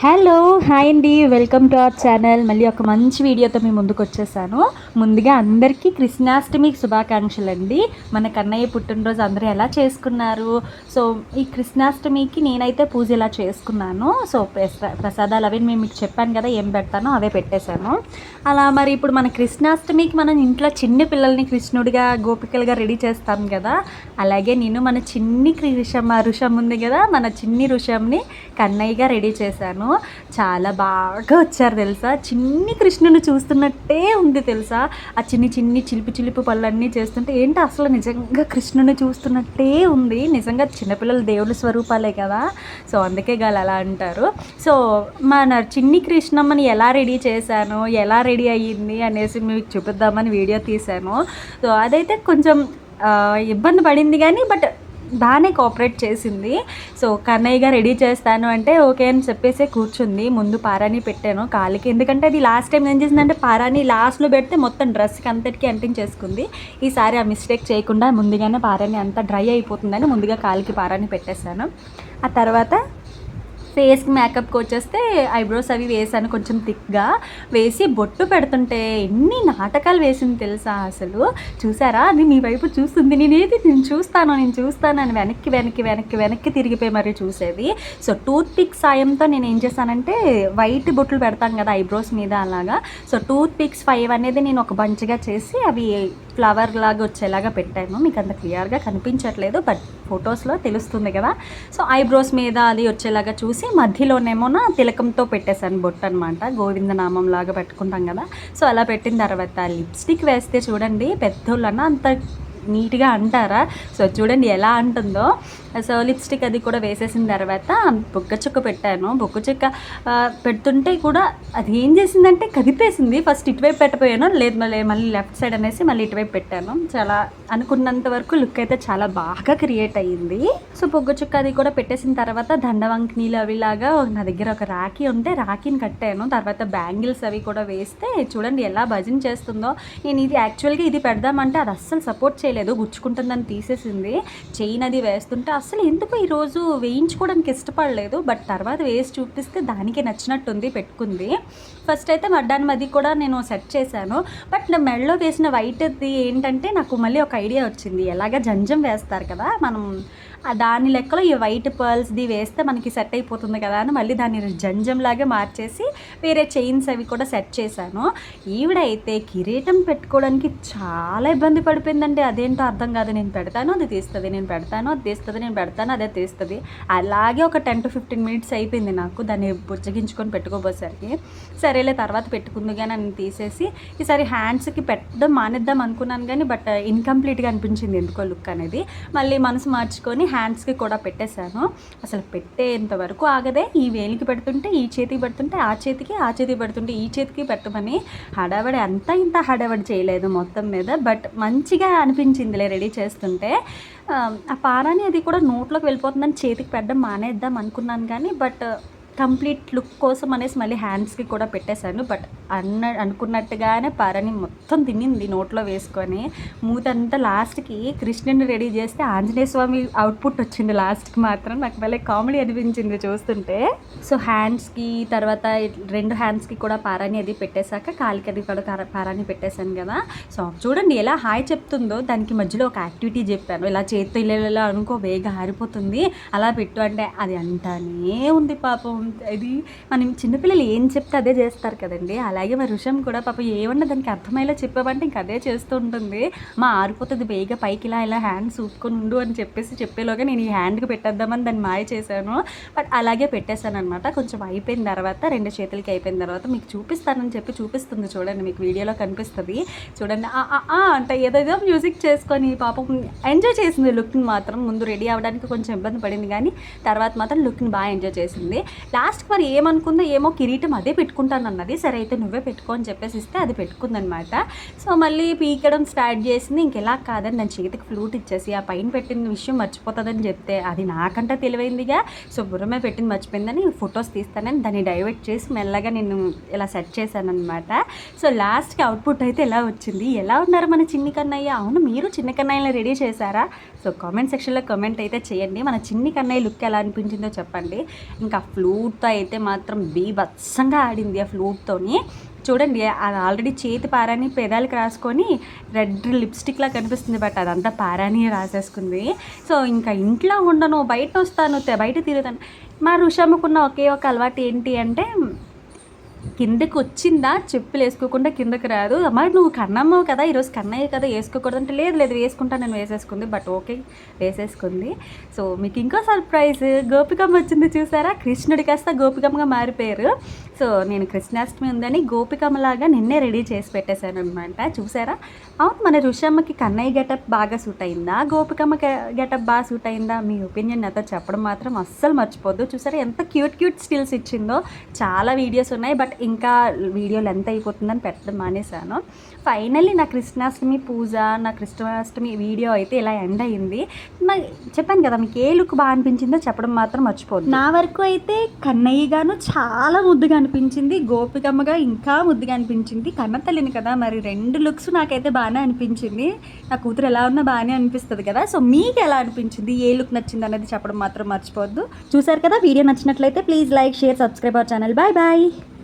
Hello hi అండి. Welcome to our channel. మళ్ళీ ఒక మంచి వీడియోతో మీ ముందుకు వచ్చేసాను. ముందుగా అందరికీ కృష్ణాష్టమి శుభాకాంక్షలు అండి మన కన్నయ్య పుట్టినరోజు అందరూ ఎలా చేసుకున్నారు? సో ఈ కృష్ణాష్టమికి నేనైతే పూజ ఇలా చేసుకున్నాను. సో ప్రసాదాలు అవి మేము మీకు చెప్పాను కదా ఏం పెడతానో అవే పెట్టేశాను. అలా మరి ఇప్పుడు మన కృష్ణాష్టమికి మనం ఇంట్లో చిన్న పిల్లల్ని కృష్ణుడిగా గోపికలుగా రెడీ చేస్తాం కదా. అలాగే నేను మన చిన్ని ఋషం ఋషం ఉంది కదా మన చిన్ని ఋషంని కన్నయ్యగా రెడీ చేశాను. చాలా బాగా వచ్చారు తెలుసా? చిన్ని కృష్ణుని చూస్తున్నట్టే ఉంది తెలుసా? ఆ చిన్ని చిన్ని చిలిపి చిలిపి పళ్ళన్నీ చేస్తుంటే ఏంటి అసలు నిజంగా కృష్ణుని చూస్తున్నట్టే ఉంది? నిజంగా చిన్నపిల్లల దేవుడి స్వరూపాలే కదా? సో అందుకే గాలు అలా అంటారు. సో మన చిన్ని కృష్ణమ్మని ఎలా రెడీ చేశాను? ఎలా రెడీ అయ్యింది అనేసి మీకు చూపిద్దామని వీడియో తీశాను. సో అదైతే కొంచెం ఇబ్బంది పడింది కానీ బట్ బాగానే కోఆపరేట్ చేసింది. సో కన్నయ్యగా రెడీ చేస్తాను అంటే ఓకే అని చెప్పేసి కూర్చుంది. ముందు పారాని పెట్టాను కాలికి. ఎందుకంటే అది లాస్ట్ టైం ఏం చేసిందంటే పారాని లాస్ట్లో పెడితే మొత్తం డ్రెస్కి అంతటికి అంటించేసుకుంది ఈసారి ఆ మిస్టేక్ చేయకుండా ముందుగానే పారాని అంతా డ్రై అయిపోతుందని ముందుగా కాలికి పారాని పెట్టేశాను. ఆ తర్వాత ఫేస్కి మేకప్కి వచ్చేస్తే ఐబ్రోస్ అవి వేసాను కొంచెం థిక్గా. వేసి బొట్టు పెడుతుంటే ఎన్ని నాటకాలు వేసింది తెలుసా అసలు? చూసారా? అది మీ వైపు చూస్తుంది. నేనేది నేను చూస్తాను నేను చూస్తాను అని వెనక్కి వెనక్కి వెనక్కి వెనక్కి తిరిగిపోయి మరి చూసేది. సో టూత్ పిక్ సాయంతో నేను ఏం చేశానంటే వైట్ బొట్లు పెడతాను కదా ఐబ్రోస్ మీద అలాగా. సో టూత్ పిక్స్ ఫైవ్ అనేది నేను ఒక బంచ్గా చేసి అవి ఫ్లవర్ లాగా వచ్చేలాగా పెట్టాను. మీకు అంత క్లియర్గా కనిపించట్లేదు బట్ ఫొటోస్లో తెలుస్తుంది కదా. సో ఐబ్రోస్ మీద అది వచ్చేలాగా చూసి మధ్యలోనేమో నా తిలకంతో పెట్టేశాను బొట్టు అనమాట గోవిందనామం లాగా పెట్టుకుంటాం కదా. సో అలా పెట్టిన తర్వాత లిప్స్టిక్ వేస్తే చూడండి పెద్దోళ్ళన్నా అంత నీట్గా అంటారా? సో చూడండి ఎలా అంటుందో. సో లిప్స్టిక్ అది కూడా వేసేసిన తర్వాత బొక్క చుక్క పెట్టాను. బొక్క చుక్క పెడుతుంటే కూడా అది ఏం చేసిందంటే కదిపేసింది. ఫస్ట్ ఇటువైపు పెట్టపోయాను లేదు మళ్ళీ మళ్ళీ లెఫ్ట్ సైడ్ అనేసి మళ్ళీ ఇటువైపు పెట్టాను. చాలా అనుకున్నంత వరకు లుక్ అయితే చాలా బాగా క్రియేట్ అయ్యింది. సో బొగ్గ చుక్క అది కూడా పెట్టేసిన తర్వాత దండవంకినీలు అవిలాగా నా దగ్గర ఒక రాఖీ ఉంటే రాఖీని కట్టాను. తర్వాత బ్యాంగిల్స్ అవి కూడా వేస్తే చూడండి ఎలా భజన చేస్తుందో. నేను ఇది యాక్చువల్గా ఇది పెడదామంటే అది అస్సలు సపోర్ట్ చేయలేదు. గుచ్చుకుంటుందని తీసేసింది. చైన్ అది వేస్తుంటే అసలు ఎందుకు ఈరోజు వేయించుకోవడానికి ఇష్టపడలేదు? బట్ తర్వాత వేసి చూపిస్తే దానికి నచ్చినట్టుంది పెట్టుకుంది. ఫస్ట్ అయితే మడ్డాన్ అది కూడా నేను సెట్ చేశాను. బట్ నా మెడలో వేసిన వైట్ది ఏంటంటే నాకు మళ్ళీ ఒక ఐడియా వచ్చింది. ఎలాగ జంజం వేస్తారు కదా మనం దాని లెక్కలో ఈ వైట్ పర్ల్స్ది వేస్తే మనకి సెట్ అయిపోతుంది కదా అని మళ్ళీ దాన్ని జంజం లాగే మార్చేసి వేరే చైన్స్ అవి కూడా సెట్ చేశాను. ఈవిడ అయితే కిరీటం పెట్టుకోవడానికి చాలా ఇబ్బంది పడిపోయిందండి. అదేంటో అర్థం కాదు. నేను పెడతాను అది తీస్తుంది. నేను పెడతాను అది తీస్తుంది. నేను పెడతాను అదే తీస్తుంది. అలాగే ఒక టెన్ టు ఫిఫ్టీన్ మినిట్స్ అయిపోయింది నాకు దాన్ని బుజ్జగించుకొని పెట్టుకోబోసరికి. సరేలే తర్వాత పెట్టుకుందిగా నన్ను తీసేసి ఈసారి హ్యాండ్స్కి పెట్టడం మానేద్దాం అనుకున్నాను కానీ బట్ ఇన్కంప్లీట్గా అనిపించింది ఎందుకో లుక్ అనేది. మళ్ళీ మనసు మార్చుకొని హ్యాండ్స్కి కూడా పెట్టేశాను. అసలు పెట్టేంత వరకు ఆగదే. ఈ వేలికి పెడుతుంటే ఈ చేతికి పెడుతుంటే ఆ చేతికి ఆ చేతికి పెడుతుంటే ఈ చేతికి పెట్టమని హడావడి అంతా ఇంత హడావడి చేయలేదు మొత్తం మీద. బట్ మంచిగా అనిపించిందిలే రెడీ చేస్తుంటే. ఆ, ఆ పారాని అది కూడా నోట్లోకి వెళ్ళిపోతుందని చేతికి పెట్టడం మానేద్దాం అనుకున్నాను కానీ బట్ కంప్లీట్ లుక్ కోసం అనేసి మళ్ళీ హ్యాండ్స్కి కూడా పెట్టేశాను. బట్ అన్న అనుకున్నట్టుగానే పారని మొత్తం తినింది నోట్లో వేసుకొని. మూతంతా లాస్ట్కి కృష్ణుని రెడీ చేస్తే ఆంజనేయ స్వామి అవుట్పుట్ వచ్చింది లాస్ట్కి మాత్రం. నాకు భలే కామెడీ అనిపించింది చూస్తుంటే. సో హ్యాండ్స్కి తర్వాత రెండు హ్యాండ్స్కి కూడా పారాని అది పెట్టేశాక కాలికి అది కూడా కార- పారాని పెట్టేశాను కదా. సో చూడండి ఎలా హాయ్ చెప్తుందో. దానికి మధ్యలో ఒక యాక్టివిటీ చెప్పాను. ఇలా చేతితో ఇలా అనుకో వేగ ఆరిపోతుంది. అలా పెట్టు అంటే అది అంటానే ఉంది పాపం. ఇది మనం చిన్నపిల్లలు ఏం చెప్తే అదే చేస్తారు కదండి. అలాగే మరి ఋషం కూడా పాపం ఏమన్నా దానికి అర్థమయ్యేలా చెప్పామంటే ఇంక అదే చేస్తూ ఉంటుంది. మా ఆరిపోతుంది వేగా పైకి ఇలా ఇలా హ్యాండ్స్ ఊపుకొని ఉండు అని చెప్పేసి చెప్పేలోగా నేను ఈ హ్యాండ్కి పెట్టేద్దామని దాన్ని మాయ చేశాను. బట్ అలాగే పెట్టేశాను అనమాట కొంచెం అయిపోయిన తర్వాత రెండు చేతులకి అయిపోయిన తర్వాత మీకు చూపిస్తానని చెప్పి చూపిస్తుంది చూడండి. మీకు వీడియోలో కనిపిస్తుంది. చూడండి. అంటే ఏదేదో మ్యూజిక్ చేసుకొని పాపం ఎంజాయ్ చేసింది లుక్ని మాత్రం. ముందు రెడీ అవ్వడానికి కొంచెం ఇబ్బంది పడింది కానీ తర్వాత మాత్రం లుక్ని బాగా ఎంజాయ్ చేసింది. లాస్ట్కి మరి ఏమనుకుందో ఏమో కిరీటం అదే పెట్టుకుంటాను అన్నది. సరే అయితే నువ్వే పెట్టుకో అని చెప్పేసి ఇస్తే అది పెట్టుకుందనమాట సో మళ్ళీ పీకడం స్టార్ట్ చేసింది. ఇంకెలా కాదని నా చేతికి ఫ్లూట్ ఇచ్చేసి ఆ పైన పెట్టిన విషయం మర్చిపోతుందని చెప్తే అది నాకంటే తెలివైందిగా. సో బుర్రమే పెట్టింది మర్చిపోయిందని ఫొటోస్ తీస్తానని దాన్ని డైవర్ట్ చేసి మెల్లగా నేను ఇలా సెట్ చేశాను అనమాట సో లాస్ట్కి అవుట్పుట్ అయితే ఎలా వచ్చింది? ఎలా ఉన్నారు మన చిన్ని కన్నయ్య? అవును మీరు చిన్న కన్నయ్యని రెడీ చేశారా? సో కామెంట్ సెక్షన్లో కామెంట్ అయితే చేయండి. మన చిన్ని కన్నయ్య లుక్ ఎలా అనిపించిందో చెప్పండి. ఇంకా ఫ్లూ ఫ్లూట్తో అయితే మాత్రం బీభత్సంగా ఆడింది ఆ ఫ్లూట్తోని. చూడండి అది ఆల్రెడీ చేతి పారాని పెదాలకు రాసుకొని రెడ్ లిప్స్టిక్లా కనిపిస్తుంది బట్ అదంతా పారాని రాసేసుకుంది. సో ఇంకా ఇంట్లో ఉండను బయట వస్తాను బయట తిరుగుతాను. మా రుషమ్మకున్న ఒకే ఒక అలవాటు ఏంటి అంటే కిందకి వచ్చిందా చెప్పులు వేసుకోకుండా కిందకి రాదు. అమ్మ నువ్వు కన్నమ్మవు కదా ఈరోజు కన్నయ్య కదా వేసుకోకూడదు అంటే లేదు లేదు వేసుకుంటా నేను వేసేసుకుంది బట్ ఓకే వేసేసుకుంది. సో మీకు ఇంకో సర్ప్రైజ్ గోపికమ్మ వచ్చింది చూసారా? కృష్ణుడి కాస్త గోపికమ్మగా మారిపోయారు. సో నేను కృష్ణాష్టమి ఉందని గోపికమ్మలాగా నిన్నే రెడీ చేసి పెట్టేశాను అనమాట చూసారా? అవును మన రుషమ్మకి కన్నయ్య గెటప్ బాగా సూట్ అయిందా? గోపికమ్మ గెటప్ బాగా సూట్ అయిందా? మీ ఒపీనియన్ నాతో చెప్పడం మాత్రం అస్సలు మర్చిపోద్దు. చూసారా ఎంత క్యూట్ క్యూట్ స్టిల్స్ ఇచ్చిందో. చాలా వీడియోస్ ఉన్నాయి బట్ ఇంకా వీడియో లెంత్ అయిపోతుందని పెట్టడం మానేశాను. ఫైనల్లీ నా కృష్ణాష్టమి పూజ నా కృష్ణాష్టమి వీడియో అయితే ఇలా ఎండ్ అయింది. నా చెప్పాను కదా మీకు ఏ లుక్ బాగా అనిపించిందో చెప్పడం మాత్రం మర్చిపోదు నా వరకు అయితే కన్నయ్య గాను చాలా ముద్దుగా అనిపించింది గోపికమ్మగా ఇంకా ముద్దుగా అనిపించింది. కన్న తల్లిని కదా మరి రెండు లుక్స్ నాకైతే బాగానే అనిపించింది. నా కూతురు ఎలా ఉన్నా బాగానే అనిపిస్తుంది కదా సో మీకు ఎలా అనిపించింది? ఏ లుక్ నచ్చింది అనేది చెప్పడం మాత్రం మర్చిపోవద్దు చూసారు కదా వీడియో నచ్చినట్లయితే please like share subscribe our channel bye bye